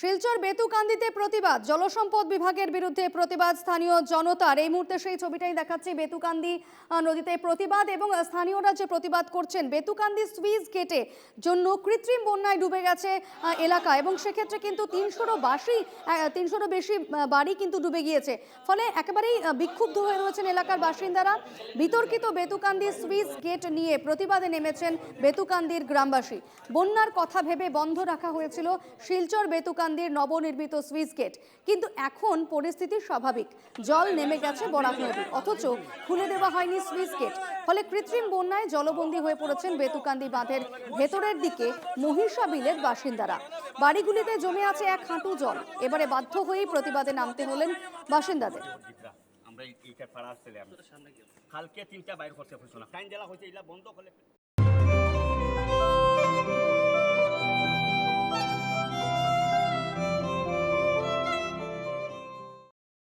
শিলচর বেতুকান্দিতে প্রতিবাদ। জলসম্পদ বিভাগের বিরুদ্ধে প্রতিবাদ। স্থানীয় জনতার এই মুহূর্তে সেই ছবিটাই দেখাচ্ছি বেতুকান্দি নদীতে প্রতিবাদ এবং স্থানীয়রা যে প্রতিবাদ করছেন, বেতুকান্দি সুইজ গেটে জন্য কৃত্রিম বন্যায় ডুবে গেছে এলাকা এবং সেক্ষেত্রে কিন্তু তিনশোরও বাসি তিনশোরও বেশি বাড়ি কিন্তু ডুবে গিয়েছে। ফলে একেবারেই বিক্ষুব্ধ হয়ে রয়েছেন এলাকার বাসিন্দারা। বিতর্কিত বেতুকান্দি সুইজ গেট নিয়ে প্রতিবাদে নেমেছেন বেতুকান্দির গ্রামবাসী। বন্যার কথা ভেবে বন্ধ রাখা হয়েছিল শিলচর বেতুকান্দির নবনির্মিত সুইচ গেট। কিন্তু এখন পরিস্থিতি স্বাভাবিক। জল নেমে গেছে বরাক নদী। অথচ খুলে দেওয়া হয়নি সুইচ গেট। ফলে কৃত্রিম বন্যায় জলবন্দী হয়ে পড়েছেন বেতুকান্দি বাঁধের ভেতরের দিকে মহিষা বিলের বাসিন্দারা। বাড়িগুলিতে জমে আছে এক হাঁটু জল। এবারে বাধ্য হয়েই প্রতিবাদে নামতে হলেন বাসিন্দাদের। আমরা এই- এইটা কালকে তিনটা বাইর করতে টাইম দেওয়া হয়েছে, এগুলা বন্ধ